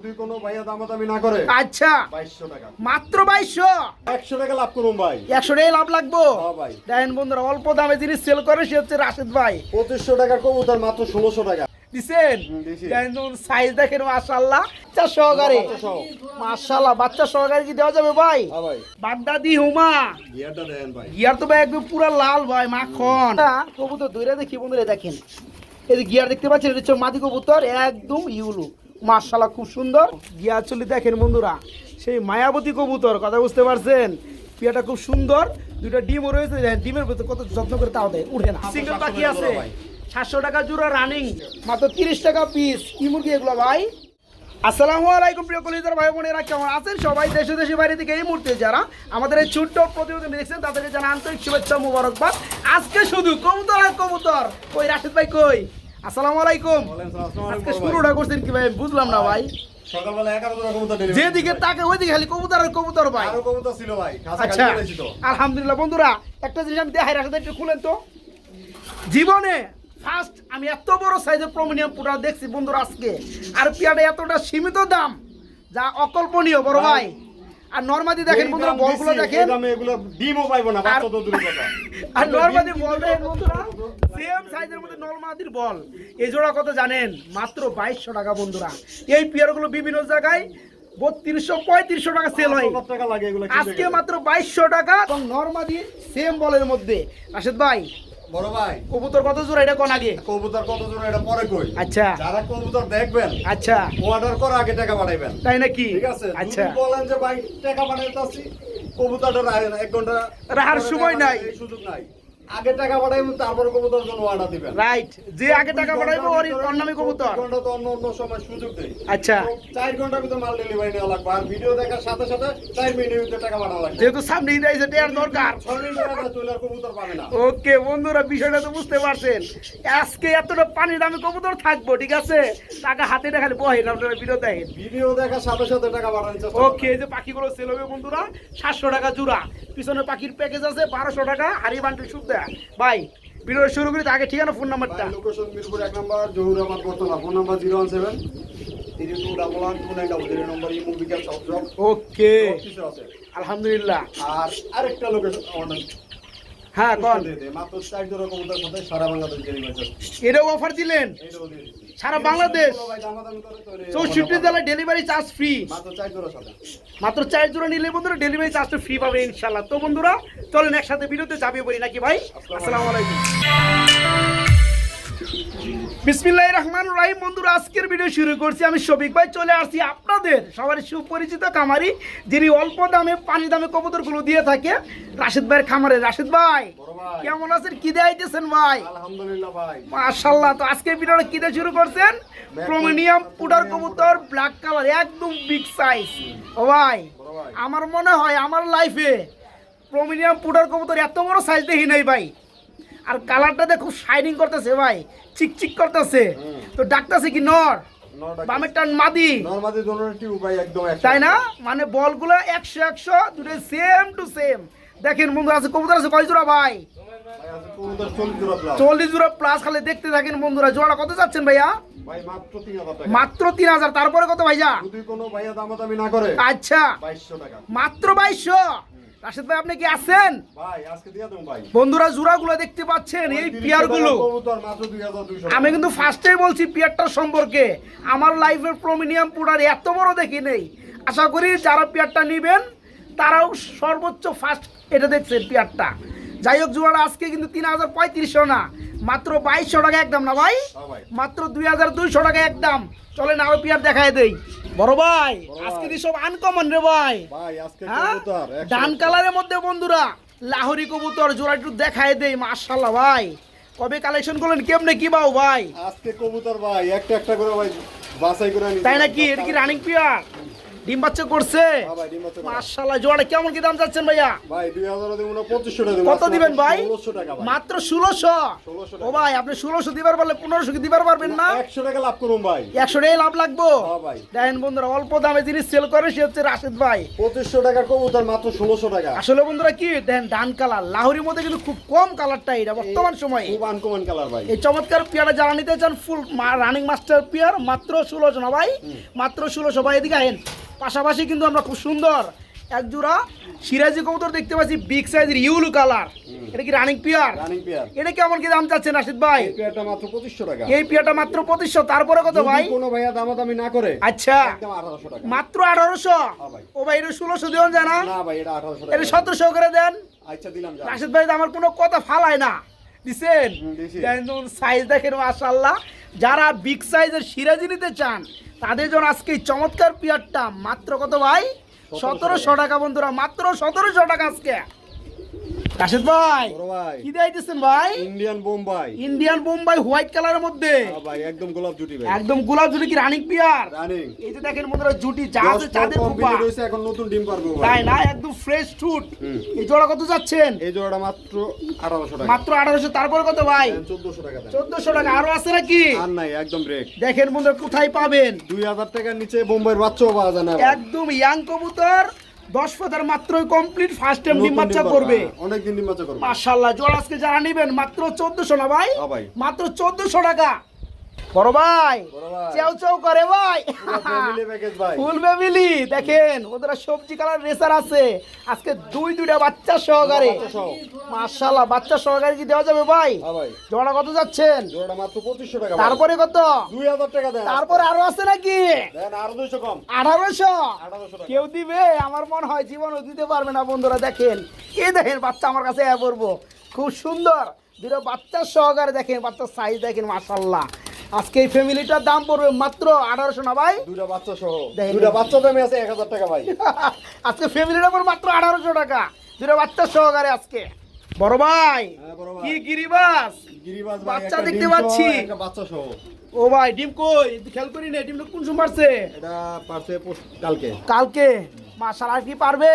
যদি কোনো ভাইয়া দামাদামি না করে আচ্ছা। টাকা। মাত্র টাকা লাভ করুন ভাই। একশো টাকা লাভ লাগবো? হ্যাঁ ভাই। দেখেন বন্ধুরা অল্প দামে জিনিস সেল করে সে হচ্ছে রাশেদ ভাই। পঁচিশশো টাকার কবুতর মাত্র ষোলোশো টাকা। দিছেন। সাইজ দেখেন বাচ্চা সহকারে। মাশাল্লাহ বাচ্চা সহকারে কি দেওয়া যাবে ভাই? বাগদাদি হুমা। গিয়ারটা দেন ভাই। গিয়ার তো ভাই একদম পুরো লাল ভাই মাখন। কবুতর দূরে দেখি বন্ধুরা দেখেন। এই যে গিয়ার দেখতে পাচ্ছেন এটা হচ্ছে মাদি কবুতর একদম ইউলু। মার্শাল্লাহ খুব সুন্দর। গিয়ার চলি দেখেন বন্ধুরা সেই মায়াবতী কবুতর কথা বুঝতে পারছেন? পিয়াটা খুব সুন্দর দুটো ডিমও রয়েছে দেখেন, ডিমের ভিতরে কত যত্ন করে তাও দেয় উঠে না। সিঙ্গেল পাখি আছে। সাতশো টাকা জোড়া রানিং মাত্র তিরিশ টাকা পিস কি মুরগি এগুলো ভাই? আসসালামু আলাইকুম প্রিয় কলিজার ভাই বোনেরা কেমন আছেন সবাই? দেশে দেশে বাইরে থেকে এই মুহূর্তে যারা আমাদের এই ছোট্ট প্রতিবেদন দেখছেন তাদেরকে জানা আন্তরিক শুভেচ্ছা মুবারকবাদ। আজকে শুধু কবুতর আর কবুতর। কই রাশিদ ভাই কই? আসসালামু আলাইকুম। আজকে শুরুটা করছেন কি ভাই বুঝলাম না ভাই। যেদিকে তাকে ওইদিকে খালি কবুতর আর কবুতর ভাই। কবুতর ছিল ভাই আচ্ছা তো। আলহামদুলিল্লাহ বন্ধুরা একটা জিনিস আমি দেখাই ভাই একটু খুলেন তো। জীবনে ফার্স্ট আমি এত বড় সাইজের প্রমিনিয়াম পুরা দেখছি বন্ধুরা আজকে। আর পিয়াটা এতটা সীমিত দাম যা অকল্পনীয় বড় ভাই। আর নর্মাদি দেখেন বন্ধুরা বলগুলো দেখেন। দামে এগুলো ডিমও পাইবো না বাচ্চা তো দূরের কথা আর নর্মাদি বল দেখেন বন্ধুরা সেম সাইজের মধ্যে নর্মাদির বল। এই জোড়া কত জানেন? মাত্র বাইশশো টাকা বন্ধুরা। এই পিয়ারগুলো বিভিন্ন জায়গায় বত্রিশশো পঁয়ত্রিশশো টাকা সেল হয়। আজকে মাত্র বাইশশো টাকা। এবং নর্মাদি সেম বলের মধ্যে। রাশেদ ভাই বড় ভাই। কবুতর কত জোড়া এটা কোন আগে? কবুতর কত জোড়া এটা পরে কই? আচ্ছা। যারা কবুতর দেখবেন আচ্ছা। অর্ডার করে আগে টাকা পাঠাইবেন। তাই নাকি? ঠিক আছে? আচ্ছা। বলেন যে ভাই টাকা পাঠাইতেছি কবুতরটা এক ঘণ্টা রাখার সময় নাই। সুযোগ নাই। আগে টাকা পাঠাইবেন তারপরে কবুতর জন্য অর্ডার দিবেন। রাইট যে আগে টাকা পাঠাইবো ওর নামে কবুতর। ঘণ্টা তো অন্য অন্য সময় সুযোগ দেই। আচ্ছা। তো চার ঘণ্টার ভিতরে মাল ডেলিভারি নেওয়া লাগবে। আর ভিডিও দেখার সাথে সাথে চার মিনিটের ভিতরে টাকা পাঠানো লাগবে। যেহেতু সামনে আইছে দেওয়ার দরকার। চলে কবুতর পাবে না। ওকে বন্ধুরা বিষয়টা তো বুঝতে পারছেন। আজকে এতটা পানির দামে কবুতর থাকব ঠিক আছে? টাকা হাতে দেখালে বহেন আপনারা ভিডিও দেখেন। ভিডিও দেখার সাথে সাথে টাকা পাঠানোর ওকে এই যে পাখিগুলো সেল হবে বন্ধুরা সাতশো টাকা জোড়া। পিছনে পাখির প্যাকেজ আছে বারোশো টাকা হারি বান্ডেল সুদ দেয় ভাই ভিডিও শুরু করি আগে ঠিকানা ফোন নাম্বারটা লোকেশন মিরপুর এক নাম্বার আমার বর্তমান phone number zero one seven okay আলহামদুলিল্লাহ। আর আরেকটা লোকেশন হ্যাঁ কন এটাও অফার দিলেন। সারা বাংলাদেশ? চৌষট্টি জেলায় ডেলিভারি চার্জ ফ্রি মাত্র চার জোড়া মাত্র চার জোড়া নিলে বন্ধুরা ডেলিভারি চার্জটা ফ্রি পাবে ইনশাল্লাহ তো বন্ধুরা চলেন একসাথে ভিডিওতে যাবে বলি নাকি ভাই? আসসালামু আলাইকুম। বিসমিল্লাহ রহমান রাহিম। বন্ধুরা আজকের ভিডিও শুরু করছি। আমি শফিক ভাই চলে আসছি আপনাদের সবার সুপরিচিত খামারি যিনি অল্প দামে পানি দামে কবুতরগুলো দিয়ে থাকে। রাশিদ ভাইয়ের খামারে। রাশিদ ভাই কেমন আছেন? কি দেয়াইতেছেন ভাই? আলহামদুলিল্লাহ ভাই। মাশাল্লাহ তো আজকের ভিডিওটা কি দিয়ে শুরু করছেন? প্রমিনিয়াম পুডার কবুতর ব্ল্যাক কালার একদম বিগ সাইজ ও ভাই আমার মনে হয় আমার লাইফে প্রমিনিয়াম পুডার কবুতর এত বড় সাইজ দেখি নাই ভাই। আর কালারটা দেখো শাইনিং করতেছে ভাই চিকচিক করতেছে। তো ডাকতেছে কি নর? বামের টান মাদি। নর্মাদি দোনোর টিউ একদম তাই না? মানে বলগুলো একশো একশো দুটো সেম টু সেম দেখেন বন্ধু আছে কবুতর আছে কয় জোড়া ভাই? চল্লিশ জোড়া প্লাস খালি দেখতে থাকেন বন্ধুরা। জোড়া কত যাচ্ছেন ভাইয়া? মাত্র তিন হাজার তারপরে কত ভাইয়া আচ্ছা। মাত্র বাইশশো? রাশেদ ভাই আপনি কি আছেন? ভাই আজকে দিয়ে দেবো ভাই। বন্ধুরা জোড়াগুলো দেখতে পাচ্ছেন এই পিয়ারগুলো কবুতর মাত্র দুই হাজার দুইশো আমি কিন্তু ফার্স্টেই বলছি পিয়ারটার সম্পর্কে। আমার লাইফের প্রমিনিয়াম পুরার এত বড় দেখি নেই। আশা করি যারা পিয়ারটা নেবেন তারাও সর্বোচ্চ ফার্স্ট এটা দেখছেন পিয়ারটা। যাই হোক জোড়াটা আজকে কিন্তু তিন হাজার পঁয়ত্রিশশো না। মাত্র বাইশশো টাকা একদম না ভাই? হ্যাঁ ভাই। মাত্র দুই হাজার দুইশো টাকা একদম। চলেন আরও পিয়ার দেখায় দেই। বড় ভাই আজকে। দি সব আনকমন রে ভাই। হ্যাঁ? ডান কালারের মধ্যে বন্ধুরা লাহোরি কবুতর জোড়া একটু দেখায় দেই মাশাল্লাহ ভাই। কবে কালেকশন করলেন কেমনে কি বাউ ভাই? আজকে কবুতর ভাই একটা একটা করে ভাই বাছাই করে তাই নাকি? এটা কি রানিং পিয়ার ডিম বাচ্চা করছে? হ্যাঁ ডিম বাচ্চা করা। মাশাআল্লাহ জোড়া কেমন কি দাম চাচ্ছেন ভাইয়া? ভাই দুই হাজার দিব না পঁচিশশো টাকা কত দিবেন ভাই? ষোলোশো টাকা ভাই। মাত্র ষোলোশো? 1600 ও ভাই আপনি ষোলোশো দিবার পারলে পনেরোশো কি দিবার পারবেন না? একশো টাকা লাভ করুন ভাই। একশো টাকা লাভ লাগবো? হ্যাঁ ভাই। দেখেন বন্ধুরা অল্প দামে জিনিস সেল করে সে হচ্ছে রাশেদ ভাই। পঁচিশশো টাকার কবুতর মাত্র ষোলোশো টাকা। আসলে বন্ধুরা কি দেখেন ডান কালার। লাহোরির মধ্যে কিন্তু খুব কম কালারটা এটা বর্তমান সময়ে। খুব আনকমন কালার ভাই। এই চমৎকার পেয়ারা যারা নিতে চান ফুল রানিং মাস্টার পেয়ার মাত্র ষোলোশো না ভাই? মাত্র ষোলোশো। ভাই এদিকে আহেন। পাশাপাশি কিন্তু আমরা খুব সুন্দর এক জোড়া সিরাজি কবুতর দেখতে পাচ্ছি বিগ সাইজের ইউলু কালার এটা কি রানিং পেয়ার এটা কেমন কি দাম চাচ্ছেন রাশিদ ভাই? এই পেয়ারটা মাত্র পঁচিশশো টাকা। এই পেয়ারটা মাত্র পঁচিশশো তারপরে কত ভাই? কোনো ভাইয়া দামাদামি না করে আচ্ছা। একদম আঠারোশো টাকা। মাত্র আঠারোশো? হ্যাঁ ভাই। ও ভাই এটা ষোলোশো দেওয়া যায় না? ভাই এটা করে দেন? আচ্ছা দিলাম রাশিদ ভাই আমার কোনো কথা ফালায় না। দিছেন। সাইজ দেখেন মাশাল্লাহ যারা বিগ সাইজের সিরাজি নিতে চান তাদের জন্য আজকে চমৎকার পিয়ারটা মাত্র কত ভাই? সতেরোশো টাকা বন্ধুরা মাত্র সতেরোশো টাকা আজকে। রাশিদ ভাই কি দিতেছেন ভাই? Indian Bombay Indian Bombay white কালারের মধ্যে। হ্যাঁ ভাই একদম গোলাপ জুটি ভাই। একদম গোলাপ জুটি কি রানিং পিয়ার রানিং। এই যে দেখেন বন্ধুরা জুটি যা আছে চাঁদের কুপা এখন নতুন ডিম পারব ভাই। তাই না? একদম ফ্রেশ ফুড এই জোড়া কত যাচ্ছেন? এই জোড়াটা মাত্র আঠারোশো টাকা। মাত্র আঠারোশো তারপরে কত ভাই? চোদ্দশো টাকা দেন। চোদ্দশো টাকা। আরও আছে নাকি? আর নাই একদম ব্রেক দেখেন বন্ধুরা কোথায় পাবেন? দুই হাজার টাকার নিচে বোম্বাইয়ের বাচ্চাও পাওয়া যায় না একদম ইয়াং কবুতর। দশ পাতার মাত্রই কমপ্লিট ফার্স্ট টাইম ডিম বাচ্চা করবে। অনেক দিন ডিম বাচ্চা করবে। মাশাল্লাহ জোড় আজকে যারা নিবেন মাত্র চোদ্দশো না ভাই? হ্যাঁ ভাই। মাত্র চোদ্দশো টাকা। বড় ভাই। চেউ চেউ করে ভাই। ফুল ফ্যামিলি দেখেন ওদের সবজি কালার রেসার আছে। আজকে দুই দুইটা বাচ্চা সহকারে। বাচ্চা বাচ্চা সহকারে কি দেওয়া যাবে ভাই? হ্যাঁ জোড়া কত যাচ্ছেন? মাত্র টাকা তারপরে কত? দুই হাজার টাকা দেন। তারপরে আরও আছে নাকি? দেন আরও দুইশো কম। আঠারোশো? কেউ দিবে? আমার মনে হয় জীবনও দিতে পারবে না বন্ধুরা দেখেন। এ দেখেন বাচ্চা আমার কাছে এ পড়ব খুব সুন্দর। দুটো বাচ্চার সহকারে দেখেন বাচ্চার সাইজ দেখেন মাসাল্লাহ আজকে এই ফ্যামিলিটার দাম পড়বে মাত্র আঠারোশো না ভাই? দুইটা বাচ্চা সহ। দুইটা বাচ্চা দামে আছে এক হাজার টাকা ভাই। আজকে ফ্যামিলিটার পর মাত্র আঠারোশো টাকা। দুটো বাচ্চার সহকারে আজকে। বড় ভাই হ্যাঁ, বড় কি গিরিবাস? গিরিবাজ ভাই বাচ্চা দেখতে পাচ্ছি। বাচ্চা সহ। ও ভাই ডিম কই? খেয়াল করি না ডিমটা কোন সময় পারছে? এটা পারছে কালকে। কালকে? মাসাল আর কি পারবে?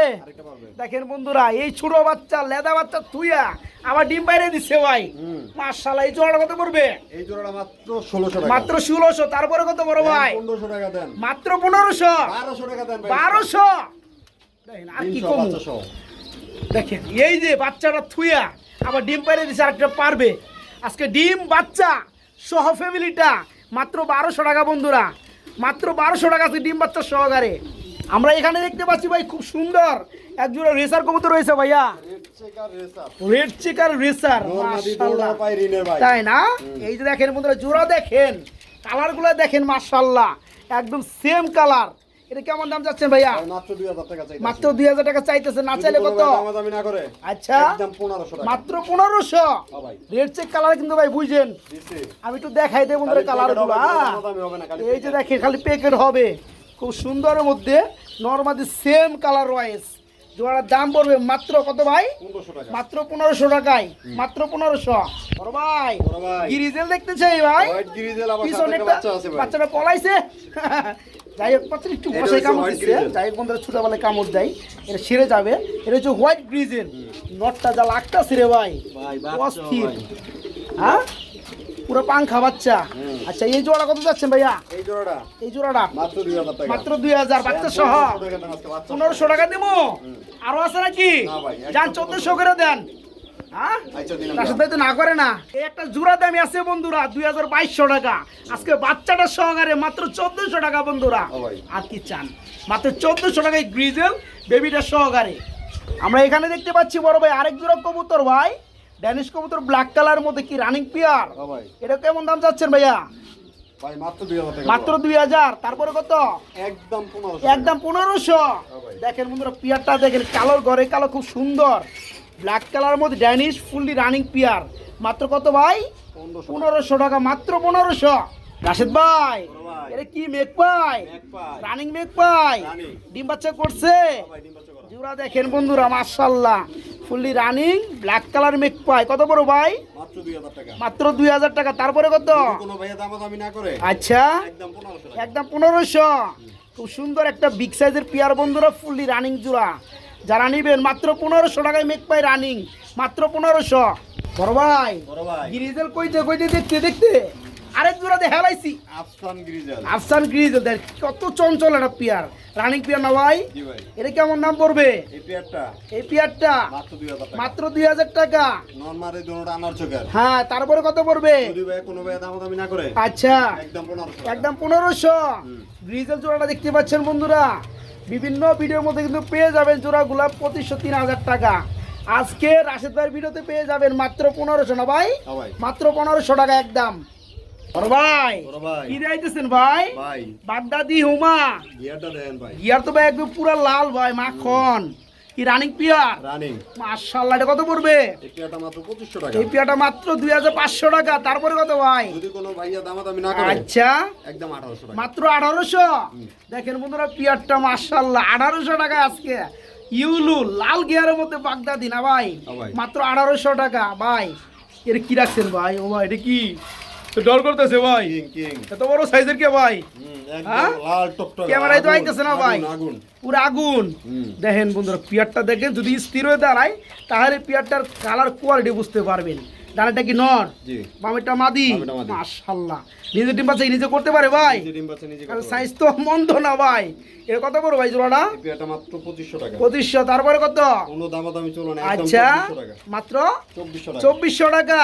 দেখেন বন্ধুরা এই ছোট বাচ্চা লেদা বাচ্চা তুইয়া আবার ডিম বাইরে দিচ্ছে ভাই। হুম। এই জোড়া কত পড়বে? এই জোড়াটা মাত্র ষোলোশো টাকা। মাত্র ষোলোশো তারপরে কত বড় ভাই? পনেরোশো টাকা দেন। মাত্র পনেরোশো। বারোশো টাকা দেন ভাই। বারোশো। দেখেন আর কি কম। দেখেন এই যে বাচ্চাটা থুইয়া আবার ডিম বাইরে দিচ্ছে আরেকটা পারবে। আজকে ডিম বাচ্চা সহ ফ্যামিলিটা মাত্র বারোশো টাকা বন্ধুরা। মাত্র বারোশো টাকা আছে ডিম বাচ্চা সহকারে। আমরা এখানে দেখতে পাচ্ছি ভাই খুব সুন্দর। একজোড়া রেসার কবুতর রয়েছে ভাইয়া। রেড চেকার রেসার তাই না? এই যে দেখেন বন্ধুরা জোড়া দেখেন কালারগুলো দেখেন মাশাল্লাহ একদম সেম কালার এটা কেমন দাম যাচ্ছেন ভাইয়া? মাত্র দুই হাজার টাকা চাইতেছে। না চাইলে কত? আচ্ছা। পনেরোশো মাত্র পনেরোশো? হ্যাঁ ভাই। রেড চেক কালার কিন্তু ভাই বুঝছেন আমি একটু দেখাই দেবো কালারগুলো খালি এই যে। দেখেন খালি প্যাকেট হবে। খুব সুন্দরের মধ্যে নর্মালি সেম কালার রয়েস জোড়ার দাম পড়বে মাত্র কত ভাই? মাত্র পনেরোশো টাকায়। মাত্র পনেরোশো। বড় ভাই। গিরিজেল দেখতে চাই ভাই পিছনে বাচ্চা বাচ্চাটা পলাইছে। যাই হোক বাচ্চাটা একটু বসে কামড় দিচ্ছে। যাই হোক বন্ধুরা ছোটবেলায় কামড় দেয়। এটা সেরে যাবে। এটা হচ্ছে হোয়াইট গ্রিজেল। নটটা যা লাগতাছে রে ভাই। অস্থির। হ্যাঁ? পুরো পাংখা বাচ্চা। আচ্ছা এই জোড়া কত যাচ্ছেন ভাইয়া? এই জোড়াটা। এই জোড়াটা? মাত্র দুই হাজার টাকা। মাত্র দুই হাজার বাচ্চা সহ। পনেরোশো টাকা দেবো? আরও আছে নাকি? যান চোদ্দশো করে দেন। হ্যাঁ? আচ্ছা না করে না। এই একটা জোড়া দামি আছে বন্ধুরা দুই হাজার বাইশশো টাকা। আজকে বাচ্চাটা সহকারে মাত্র চোদ্দশো টাকা বন্ধুরা। আর কি চান? মাত্র চোদ্দশো টাকায় গ্রিজেল বেবিটা সহকারে। আমরা এখানে দেখতে পাচ্ছি বড় ভাই আরেক জোড়া কবুতর ভাই। ড্যানিশ কবুতর ব্ল্যাক কালার মধ্যে কি রানিং পিয়ার এটা কেমন দাম চাচ্ছেন ভাইয়া? মাত্র দুই হাজার তারপরে কত? একদম একদম পনেরোশো। ভাই। দেখেন বন্ধুরা পিয়ারটা দেখেন কালোর ঘরে কালো খুব সুন্দর। ব্ল্যাক কালার মধ্যে ড্যানিশ ফুললি রানিং পিয়ার মাত্র কত ভাই? পনেরোশো। টাকা মাত্র পনেরোশো। রাশেদ ভাই এটা কি মেঘ পাই রানিং মেঘ পাই ডিম বাচ্চা করছে। জোড়া দেখেন বন্ধুরা মার্শাল্লাহ ফুললি রানিং ব্ল্যাক কালার মেক পাই। কত বড় ভাই? মাত্র দুই হাজার টাকা। তারপরে কত? আচ্ছা। একদম পনেরোশো খুব সুন্দর একটা বিগ সাইজের পেয়ার বন্ধুরা ফুললি রানিং জোড়া। যারা নিবেন মাত্র পনেরোশো টাকায় মেক পাই রানিং মাত্র পনেরোশো। বড় ভাই বড় ভাই। গিরিজেল কইতে কইতে দেখতে দেখতে। আরেক জোড়া দেখে হেলাইছি। আফসান গ্রিজেল। আফসান গ্রিজেল দেখ কত চঞ্চল একটা পেয়ার। রানিং পেয়ার না ভাই? এটা কেমন নাম পড়বে? এই পেয়ারটা। এই পেয়ারটা? মাত্র দুই হাজার টাকা। নর্মাল দুটো আনার চোখের। হ্যাঁ তারপরে কত পড়বে? যদি ভাই কোনো ভাই দাম দামি না করে আচ্ছা। একদম পনেরোশো একদম পনেরোশো। গ্রিজেল জোড়াটা দেখতে পাচ্ছেন বন্ধুরা? বিভিন্ন ভিডিওর মধ্যে কিন্তু পেয়ে যাবেন জোড়াগুলা পঁচিশশো তিন হাজার টাকা। আজকে রাশেদ ভাইয়ের ভিডিওতে পেয়ে যাবেন মাত্র পনেরোশো না ভাই। মাত্র পনেরোশো টাকা একদম। বড় ভাই। কি দিতেছেন ভাই? ভাই। বাগদাদি হুমা। গিয়ারটা দেন ভাই। গিয়ার তো ভাই একদম পুরা লাল ভাই মাখন। কি রানিং পিয়ার? রানিং মার্শাল্লাহ এটা কত পড়বে? এই পেয়ারটা মাত্র পঁচিশশো টাকা। এই পিয়াটা মাত্র দুই হাজার পাঁচশো টাকা। তারপরে কত ভাই? যদি কোনো ভাইয়া দাম দামি না করে আচ্ছা। একদম আঠারোশো টাকা। মাত্র আঠারোশো? দেখেন বন্ধুরা পিয়ারটা মার্শাল্লাহ আঠারোশো টাকা আজকে। ইউলু লাল গিয়ারের মধ্যে বাগদাদি না ভাই? ভাই। মাত্র আঠারোশো টাকা। ভাই এর কি রাখছেন ভাই? ও ভাই এটা কি? তো ডর করতেছে ভাই। এত বড় সাইজের কে ভাই? ক্যামেরায় তো আইতেছে না ভাই। পুরো আগুন। দেখেন বন্ধুরা পিয়ারটা দেখেন যদি স্থির হয়ে দাঁড়ায় তাহলে পিয়ারটার কালার কোয়ালিটি বুঝতে পারবেন। ডানাটা কি নর? জি। বামেরটা মাদি? বামেরটা নিজে ডিম বাচ্চা নিজে করতে পারে ভাই। সাইজ তো মন্দ না ভাই। এর কত বড় ভাই জোড়াটা? মাত্র টাকা। তারপরে কত? কোনো দাম চলো না আচ্ছা মাত্র টাকা। চব্বিশশো টাকা।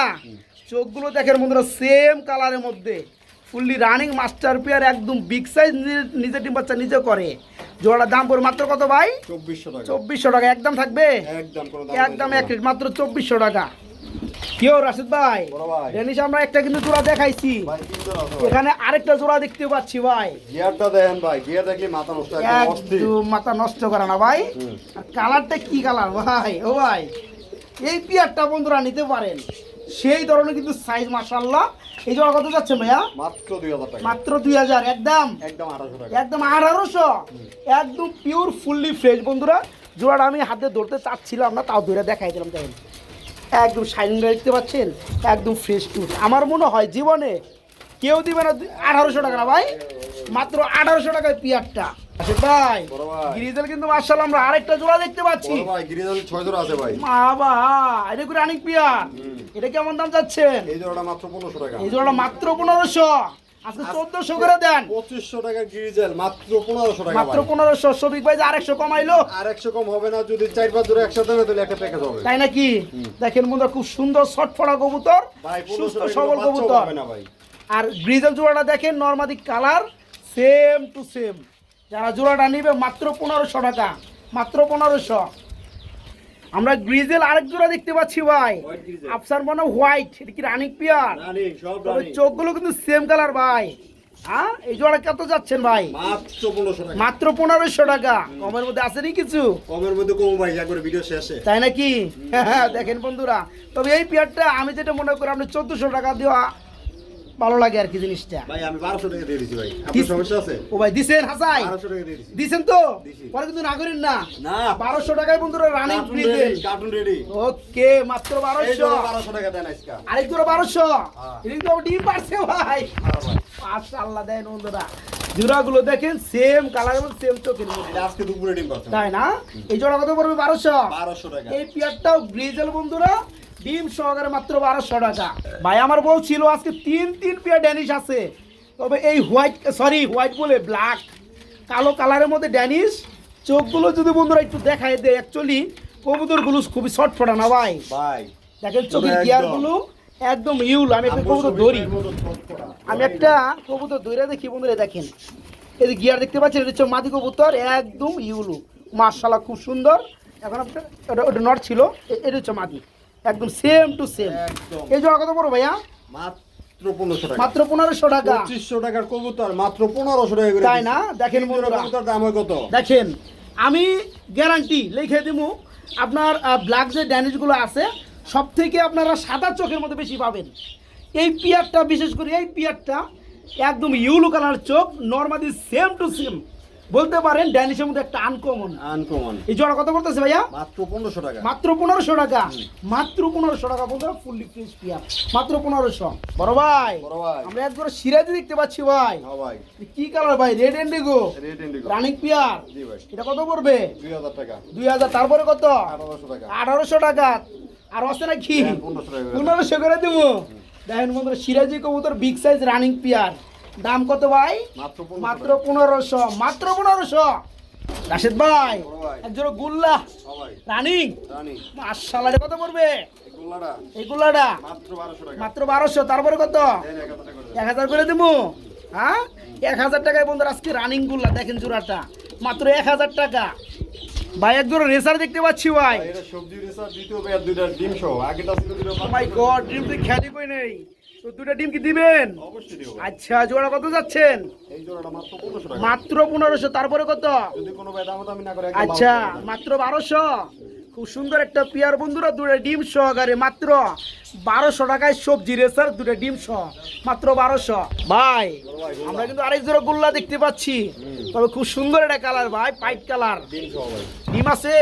চোখগুলো দেখেন বন্ধুরা সেম কালারের মধ্যে। ফুললি রানিং মাস্টার পেয়ার একদম বিগ সাইজ নিজে ডিম বাচ্চা নিজে করে। জোড়াটার দাম পড়ে মাত্র কত ভাই? চব্বিশশো টাকা। চব্বিশশো টাকা একদম থাকবে? একদম এক মাত্র চব্বিশশো টাকা। কেউ রাশিদ ভাই। ডেনিশ আমরা একটা কিন্তু জোড়া দেখাইছি। জোড়া এখানে আরেকটা জোড়া দেখতে পাচ্ছি ভাই। গিয়ারটা দেন ভাই গিয়ার দেখলে মাথা নষ্ট একদম মাথা নষ্ট করে না ভাই। আর কালারটা কি কালার ভাই ও ভাই। এই পিয়ারটা বন্ধুরা নিতে পারেন। সেই ধরনের কিন্তু সাইজ মাশাল্লাহ এই জোড়া কত যাচ্ছে ভাইয়া? মাত্র দুই হাজার টাকা। মাত্র দুই হাজার একদম? একদম আঠারোশো টাকা। একদম আঠারোশো? একদম পিওর ফুললি ফ্রেশ বন্ধুরা। জোড়াটা আমি হাতে ধরতে চাচ্ছিলাম না তাও ধরে দেখাই দিলাম দেখেন। একদম শাইনিং দেখতে পাচ্ছেন? একদম ফ্রেশ টুট আমার মনে হয় জীবনে কেউ দিবে না আঠারোশো টাকা না ভাই? মাত্র আঠারোশো টাকায় পিয়ারটা। আচ্ছা ভাই কিন্তু মার্শাল আমরা আরেকটা জোড়া দেখতে পাচ্ছি। ভাই গিরিজাল ছয় জোড়া আছে ভাই। বাবা এটা পিয়ার এটা কেমন দাম যাচ্ছেন এই জোড়াটা মাত্র পনেরোশো টাকা। এই জোড়াটা মাত্র পনেরোশো। আজকে চোদ্দশো করে দেন। পঁচিশশো টাকা গিরিজাল মাত্র পনেরোশো টাকা মাত্র পনেরোশো। সবিক ভাই আরেকশো কমাইলো। আরেকশো কম হবে না যদি চার পাঁচ জোড়া একসাথে নেয় তাহলে একটা প্যাকেজ হবে। তাই নাকি? দেখেন বন্ধুরা খুব সুন্দর ছটফটা কবুতর সুস্থ সবল কবুতর। হবে না ভাই। আর গ্রিজেল জোড়াটা দেখেন নর্মাদি কালার সেম টু সেম যারা জোড়াটা নিবে মাত্র পনেরোশো টাকা মাত্র পনেরোশো। আমরা গ্রিজেল আরেক জোড়া দেখতে পাচ্ছি ভাই। আফসার মনে হোয়াইট এটা কি রানিক পিয়ার চোখগুলো কিন্তু সেম কালার ভাই। হ্যাঁ? এই জোড়া কত যাচ্ছেন ভাই? মাত্র পনেরোশো টাকা। কমের মধ্যে আসেনি কিছু? কমের মধ্যে কম ভাই একবারে ভিডিও শেষে। তাই নাকি? হ্যাঁ দেখেন বন্ধুরা। তবে এই পেয়ারটা আমি যেটা মনে করি আপনি চোদ্দশো টাকা দেওয়া ভালো লাগে আর কি জিনিসটা। ভাই আমি বারোশো টাকা দিয়ে দিচ্ছি ভাই। আপনার সমস্যা আছে? ও ভাই দিছেন হাসাই? বারোশো টাকা দিয়ে দিচ্ছি দিছেন তো? পরে কিন্তু না করেন না। টাকায় বন্ধুরা running free ready carton ready okay মাত্র টাকা দেন আজকে। আরেক জোড়া হ্যাঁ। তো ডিম পারছে ভাই। মাশাআল্লাহ দেন বন্ধুরা। জোড়াগুলো দেখেন সেম কালার এবং সেম চোখের মধ্যে। আজকে দুপুরে ডিম তাই না? এই জোড়া কত পড়বে? বারোশো। বারোশো টাকা। এই পেয়ারটাও গ্রিজেল বন্ধুরা। ডিম সহকারে মাত্র বারোশো টাকা। ভাই আমার বলছিল আজকে তিন তিন পেয়ার ড্যানিশ আছে। তবে এই হোয়াইট সরি হোয়াইট বলে ব্ল্যাক কালো কালারের মধ্যে ড্যানিশ চোখগুলো যদি বন্ধুরা একটু দেখায় দেয় অ্যাকচুয়ালি কবুতরগুলো খুবই শর্ট ফোটা না ভাই? ভাই দেখেন চোখের। গিয়ারগুলো একদম। ইউল আমি একটা কবুতর ধরি। আমি একটা কবুতর ধরে দেখি বন্ধুরা দেখেন। এই যে গিয়ার দেখতে পাচ্ছেন এটা হচ্ছে মাদি কবুতর একদম ইউলু মার্শাল্লাহ খুব সুন্দর। এখন আপনার ওটা ওটা নট ছিল এটা হচ্ছে মাদি। একদম সেম টু সেম একদম। এই জোড়া কত বড় ভাইয়া? মাত্র পনেরোশো টাকা। মাত্র পনেরোশো টাকা। পঁচিশশো টাকার কবুতর মাত্র পনেরোশো টাকা করে তাই না? দেখেন কবুতর দাম হয় কত? দেখেন আমি গ্যারান্টি লিখে দিব আপনার ব্ল্যাক যে ড্যানিশগুলো আছে সব থেকে আপনারা সাদা চোখের মধ্যে বেশি পাবেন। এই পিয়ারটা বিশেষ করে এই পিয়ারটা একদম ইউলো কালার চোখ নর্মালি সেম টু সেম বলতে পারেন ড্যানিশের মধ্যে একটা আনকমন আনকমন এই জোড়া কত করতেছে ভাইয়া? মাত্র পনেরোশো টাকা। মাত্র পনেরোশো টাকা। মাত্র পনেরোশো টাকা বন্ধুরা ফুললি ফ্রেশ পিয়ার মাত্র পনেরোশো। বড় ভাই। বড় ভাই। আমরা একবার সিরাজি দেখতে পাচ্ছি ভাই। হ্যাঁ ভাই। কি কালার ভাই? Red indigo red indigo running pair জি ভাই। এটা কত পড়বে? দুই হাজার টাকা। দুই হাজার। তারপরে কত? আঠারোশো টাকা। আঠারোশো টাকা। আর আছে নাকি? হ্যাঁ, করে। পনেরোশো করে দেবো। দেখেন বন্ধুরা সিরাজি কবুতর বিগ সাইজ রানিং পিয়ার দাম কত ভাই? মাত্র পনেরোশো মাত্র পনেরোশো রাশেদ ভাই একজন গুল্লা। হ্যাঁ রানিং? কত পড়বে? এই গুল্লাটা। মাত্র বারোশো তারপরে কত? এক হাজার করে দেবো। হ্যাঁ? এক হাজার টাকায় বন্ধুরা আজকে রানিং গুল্লা দেখেন জোড়াটা। মাত্র এক হাজার টাকা। ভাই এক জোড়া রেসার দেখতে পাচ্ছি ভাই। সবজি রেসার দ্বিতীয় দুইটা ডিম সহ। আগেটা ছিল মাই গড ডিম তো খেয়ালি কই নেই। তো দুটা ডিম কি দিবেন? আচ্ছা জোড়া কত যাচ্ছেন? মাত্র পনেরোশো তারপরে কত? আচ্ছা মাত্র বারোশো। খুব সুন্দর একটা পিয়ার বন্ধুরা দুটো ডিম সহকারে মাত্র বারোশো টাকায় সবজি রেসার দুটো ডিম সহ মাত্র বারোশো। ভাই আমরা কিন্তু আরেক জোড়া গোল্লা দেখতে পাচ্ছি। তবে খুব সুন্দর একটা কালার ভাই পাইট কালার। ডিম আছে?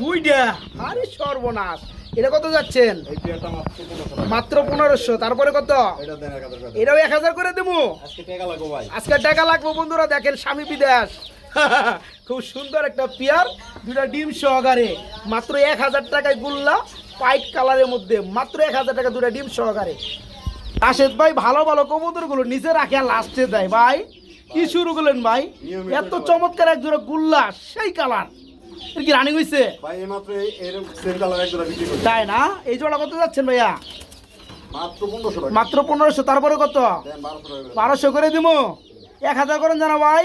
দুইটা। আরে সর্বনাশ। এটা কত যাচ্ছেন? মাত্র পনেরোশো তারপরে কত। এটাও এক হাজার করে দেবো? আজকে টাকা লাগবো বন্ধুরা দেখেন স্বামী বিদেশ। খুব সুন্দর একটা পিয়ার দুটা ডিম সহকারে। মাত্র এক হাজার টাকায় গুল্লা হোয়াইট কালারের মধ্যে। মাত্র এক হাজার টাকা দুটা ডিম সহকারে। রাশেদ ভাই ভালো ভালো কবুতরগুলো নিচে রাখে আর লাস্টে দেয়। ভাই কি শুরু করলেন ভাই? এত চমৎকার এক জোড়া গুল্লা সেই কালার। এর কি রানিং হয়েছে ভাই এই মাত্র এরকম সেম কালার এক জোড়া বিক্রি করছি। তাই না? এই জোড়া কত যাচ্ছেন ভাইয়া? মাত্র পনেরোশো তারপরে কত? বারোশো করে। দিব এক হাজার করেন জানা ভাই?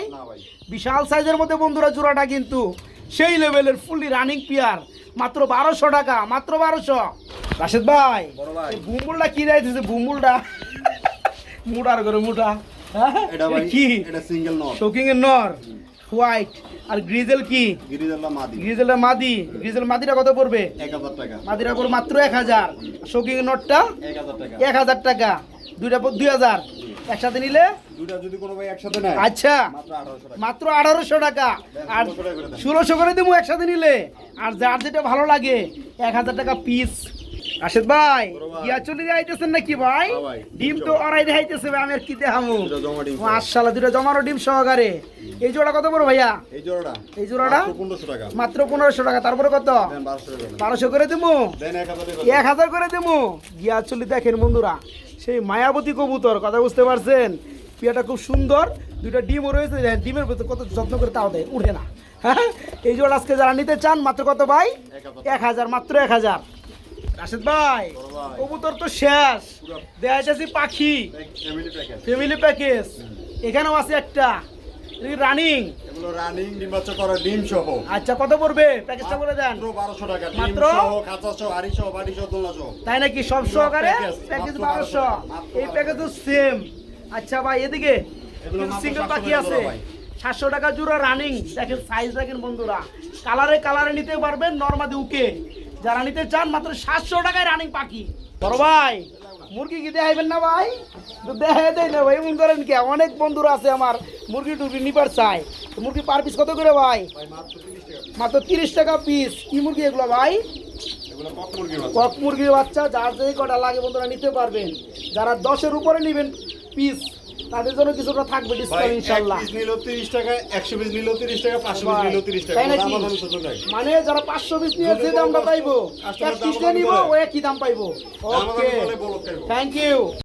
বিশাল সাইজের মধ্যে বন্ধুরা জোড়াটা কিন্তু সেই লেভেলের ফুললি রানিং পিয়ার মাত্র বারোশো টাকা মাত্র বারোশো। রাশেদ ভাই বুমবুলটা কি রাইতেছে বুমবুলটা মুটার করে মুটা হ্যাঁ? কি? এটা সিঙ্গেল শোকিং এর নর হোয়াইট। আর গ্রিজেল কি? গ্রিজেলটা মাদি। গ্রিজেল মাদিটা কত পড়বে? মাদিটা পড়বে মাত্র এক হাজার। শোকিং নটটা? এক হাজার টাকা। দুইটা পর দুই হাজার। একসাথে নিলে? যদি কোনো ভাই একসাথে নেয় আচ্ছা। মাত্র আঠারোশো টাকা। আর 1600 টাকা করে দেন। ষোলোশো করে দেবো একসাথে নিলে। আর যার যেটা ভালো লাগে এক হাজার টাকা পিস রাশেদ ভাই। গিয়া চলে যাইতেছেন নাকি ভাই? হ্যাঁ ডিম তো অরাই দেখাইতেছে ভাই, আমি আর কি দেখামু। মাশাআল্লাহ দুটো জমানো ডিম সহকারে। এই জোড়া কত বড় ভাইয়া? এই জোড়াটা। এই জোড়াটা? মাত্র পনেরোশো টাকা। মাত্র পনেরোশো টাকা তারপরে কত? দেন বারোশো টাকা করে দেবো দেন এক হাজার টাকা এক হাজার করে দেবো গিয়া চলে দেখেন বন্ধুরা সেই মায়াবতী কবুতর কথা বুঝতে পারছেন? পিয়াটা খুব সুন্দর দুইটা ডিমও রয়েছে দেখেন, ডিমের ভিতরে কত যত্ন করে তাও দেয় উঠে না। হ্যাঁ এই জোড়া আজকে যারা নিতে চান মাত্র কত ভাই? এক হাজার মাত্র এক হাজার। রাশেদ ভাই কবুতর তো শেষ। যাচ্ছে পাখি। ফ্যামিলি প্যাকেজ এখানেও আছে একটা। রানিং এগুলো রানিং ডিম করা ডিম সহ। আচ্ছা কত পড়বে? প্যাকেজটা বলে দেন। মাত্র বারোশো টাকা। মাত্র? সহ খাঁচা সহ হাড়ি সহ বাড়ি সহ দোলনা সহ। তাই নাকি সব সহকারে? প্যাকেজ, এই প্যাকেজ তো সেম আচ্ছা ভাই এদিকে। সিঙ্গেল পাখি আছে। সাতশো টাকা জোড়া রানিং দেখেন সাইজ দেখেন বন্ধুরা। কালারে কালারে নিতে পারবেন নর্মাদি উকে। যারা নিতে চান মাত্র সাতশো টাকায় রানিং পাখি। বড় ভাই, মুরগি কি দেখাইবেন না ভাই? দেখাই দেয় না ভাই, এমন করেন কে? অনেক বন্ধুরা আছে আমার, মুরগি টুরগি নিবার চাই মুরগি পার পিস কত করে ভাই? মাত্র তিরিশ টাকা পিস কি মুরগি এগুলো ভাই? কক মুরগির বাচ্চা, যার যেই কটা লাগে বন্ধুরা নিতে পারবেন। যারা দশের উপরে নেবেন পিস তাদের জন্য কিছুটা থাকবে ডিসকাউন্ট ইনশাল্লাহ পিস নিলেও তিরিশ টাকা একশো পিস নিলো 30 টাকা পাঁচশো পিস নিলো 30 টাকা? দামাদামি সুযোগ নাই মানে যারা পাঁচশো পিস নিয়ে যে দামটা পাইবো customer এক পিস দাম নিব বলে। ও একই দাম পাইবো ওকে। Thank you